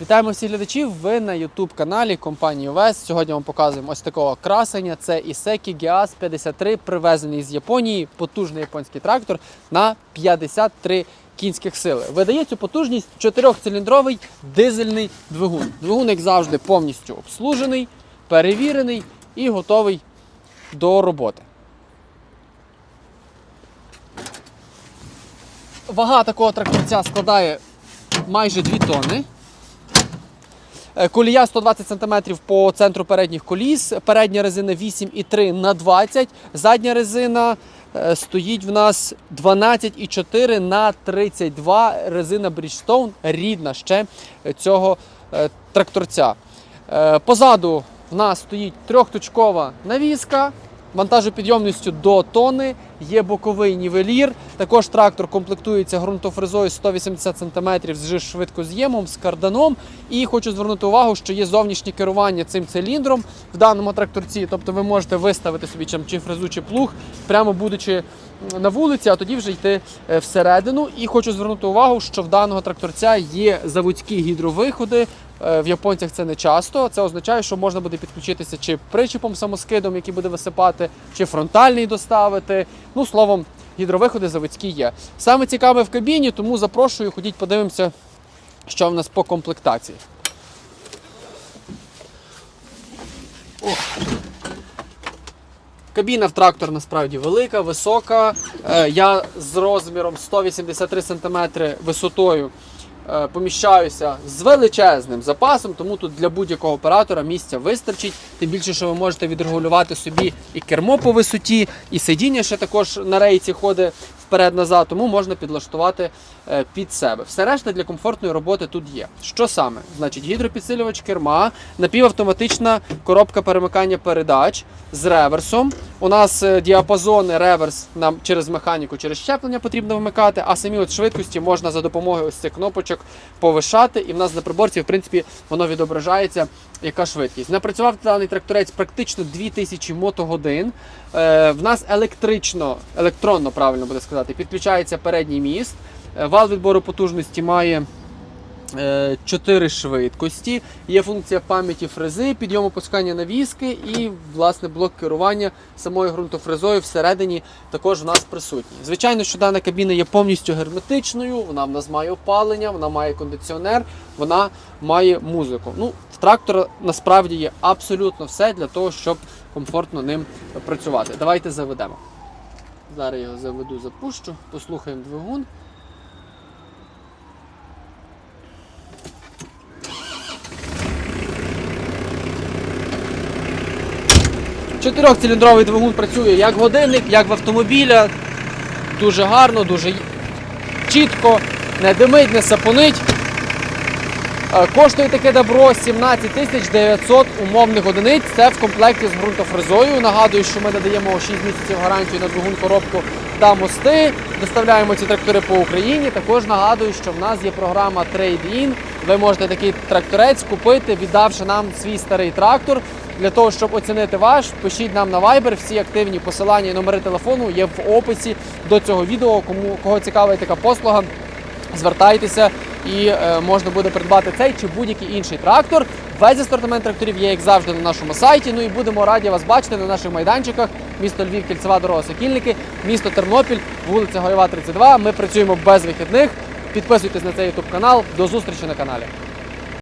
Вітаємо всіх глядачів. Ви на youtube каналі компанії ОВЕС. Сьогодні вам показуємо ось такого красення. Це Ісекі Гіас 53, привезений з Японії. Потужний японський трактор на 53 кінських сили. Видає цю потужність чотирьохциліндровий дизельний двигун. Двигун, як завжди, повністю обслужений, перевірений і готовий до роботи. Вага такого тракторця складає майже 2 тонни. Е, Колія 120 см по центру передніх коліс. Передня резина 8,3 на 20 Задня резина е, стоїть в нас 12,4 на 32 Резина Bridgestone, рідна ще е, цього тракторця. Позаду в нас стоїть трьохточкова навіска. Вантажопідйомністю до тони, є боковий нівелір. Також трактор комплектується ґрунтофрезою 180 см з швидкоз'ємом, з карданом. І хочу звернути увагу, що є зовнішнє керування цим циліндром в даному тракторці. Тобто ви можете виставити собі чим чи фрезу, чи плуг, прямо будучи на вулиці, а тоді вже йти е, всередину. І хочу звернути увагу, що в даного тракторця є заводські гідровиходи. Е, В японцях це не часто. Це означає, що можна буде підключитися чи причіпом самоскидом, який буде висипати, чи фронтальний доставити. Ну, словом, гідровиходи заводські є. Саме цікаве в кабіні, тому запрошую, ходіть, подивимося, що в нас по комплектації. Кабіна в трактор насправді велика, висока. Е, Я з розміром 183 см висотою е, поміщаюся з величезним запасом, тому тут для будь-якого оператора місця вистачить. Тим більше, що ви можете відрегулювати собі і кермо по висоті, і сидіння ще також на рейці ходить вперед-назад, тому можна підлаштувати е, під себе. Все решта для комфортної роботи тут є. Що саме? Значить, гідропідсилювач керма, напівавтоматична коробка перемикання передач з реверсом. У нас е, діапазони реверс нам через механіку, через щеплення потрібно вмикати, а самі от швидкості можна за допомогою ось цих кнопочок повишати. І в нас на приборці, в принципі, воно відображається, яка швидкість. Напрацював даний тракторець практично 2000 мотогодин. Е, в нас електрично, електронно правильно буде сказати, підключається передній міст. Е, Вал відбору потужності має 4 швидкості. Є функція пам'яті фрези, підйому опускання навіски і власне блок керування самою ґрунтофрезою всередині також у нас присутній. Звичайно, що дана кабіна є повністю герметичною, вона в нас має опалення, вона має кондиціонер, вона має музику. Ну, в трактора насправді є абсолютно все для того, щоб комфортно ним працювати. Давайте заведемо. Зараз його заведу, запущу, послухаємо двигун. Чотирьохциліндровий двигун працює як годинник, як в автомобіля. Дуже гарно, дуже чітко, не димить, не сапонить. Е, Коштує таке добро 17 тисяч 900 умовних одиниць. Це в комплекті з ґрунтофрезою. Нагадую, що ми надаємо 6 місяців гарантію на двигун коробку та мости. Доставляємо ці трактори по Україні. Також нагадую, що в нас є програма Trade-in. Ви можете такий тракторець купити, віддавши нам свій старий трактор. Для того, щоб оцінити ваш, пишіть нам на Viber. Всі активні посилання і номери телефону є в описі до цього відео. Кому кого цікавить така послуга, звертайтеся і е, можна буде придбати цей чи будь-який інший трактор. Весь асортимент тракторів є, як завжди, на нашому сайті. Ну і будемо раді вас бачити на наших майданчиках. Місто Львів, кільцева дорога Сокільники, місто Тернопіль, вулиця Гойова, 32. Ми працюємо без вихідних. Підписуйтесь на цей YouTube канал. До зустрічі на каналі.